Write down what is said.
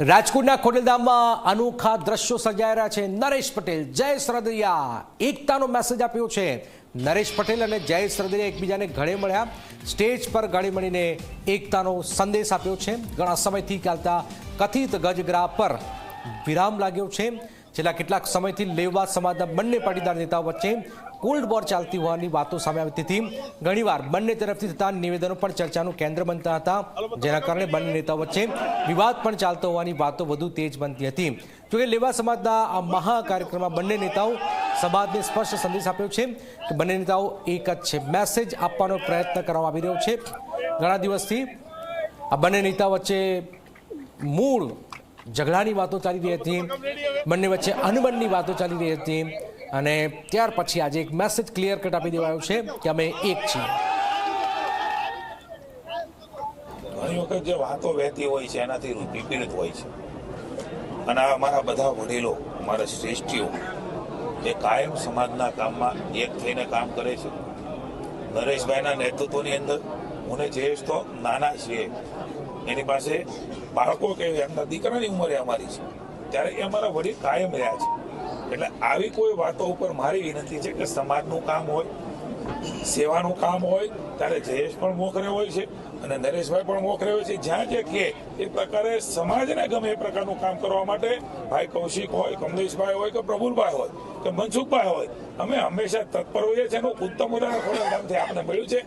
રાજકોટના ખોડલધામમાં અનોખા દ્રશ્યો સર્જાઈ રહ્યા છે. નરેશ પટેલ, જય સરદરિયા એકતાનો મેસેજ આપ્યો છે. નરેશ પટેલ અને જય સરદરિયા એકબીજાને ગળે મળ્યા. સ્ટેજ પર ગળે મળીને એકતાનો સંદેશ આપ્યો છે. ઘણા સમયથી ચાલતા કથિત ગજગ્રા પર વિરામ લાગ્યો છે. છેલ્લા કેટલાક સમયથી લેવા સમાજના બંને પાટીદાર નેતાઓ વચ્ચે કોલ્ડ વોર ચાલતી હોવાની વાતો સામે આવી હતી. ઘણીવાર બંને તરફથી થતા નિવેદનો પણ ચર્ચાનું કેન્દ્ર બનતા હતા. જેના કારણે બંને નેતાઓ વચ્ચે વિવાદ પણ ચાલતો હોવાની વાતો વધુ તેજ બનતી હતી. જોકે લેવા સમાજના આ મહા કાર્યક્રમમાં બંને નેતાઓ સમાજને સ્પષ્ટ સંદેશ આપ્યો છે કે બંને નેતાઓ એક જ છે. મેસેજ આપવાનો પ્રયત્ન કરવામાં આવી રહ્યો છે. ઘણા દિવસથી આ બંને નેતા વચ્ચે મૂળ ઝઘડાની વાતો ચાલી રહી હતી. બંને વચ્ચે અનબનની વાતો ચાલી રહી હતી. અને ત્યાર પછી આજે એક મેસેજ ક્લિયર કટ આપી દેવાયો છે કે અમે એક છીએ. ઘણી વખત જે વાતો વહેતી હોય છે, એનાથી વિપરીત હોય છે. અને અમારા બધા વડીલો, અમારા શ્રેષ્ઠીઓ, જે કાયમ સમાજના કામમાં એક થઈને કામ કરે છે. નરેશભાઈના નેતૃત્વની અંદર, હું જયેશ તો નાના છીએ. એની પાસે બાળકો કે એમના દીકરાની ઉંમરે અમારી છે. ત્યારે એ અમારા વડીલ કાયમ રહ્યા છે. એટલે આવી કોઈ વાતો ઉપર મારી વિનંતી છે કે સમાજનું કામ હોય, સેવાનું કામ હોય, ત્યારે જયેશ પણ મોખરે હોય છે અને નરેશભાઈ પણ મોખરે હોય છે. જ્યાં જે કે એ પ્રકારે સમાજને ગમે એ પ્રકારનું કામ કરવા માટે ભાઈ કૌશિક હોય, કમલેશભાઈ હોય કે પ્રભુલભાઈ હોય કે મનસુખભાઈ હોય, અમે હંમેશા તત્પર હોઈએ છીએ. એનું ઉત્તમ ઉદાહરણ ગામથી આપણે મળ્યું છે.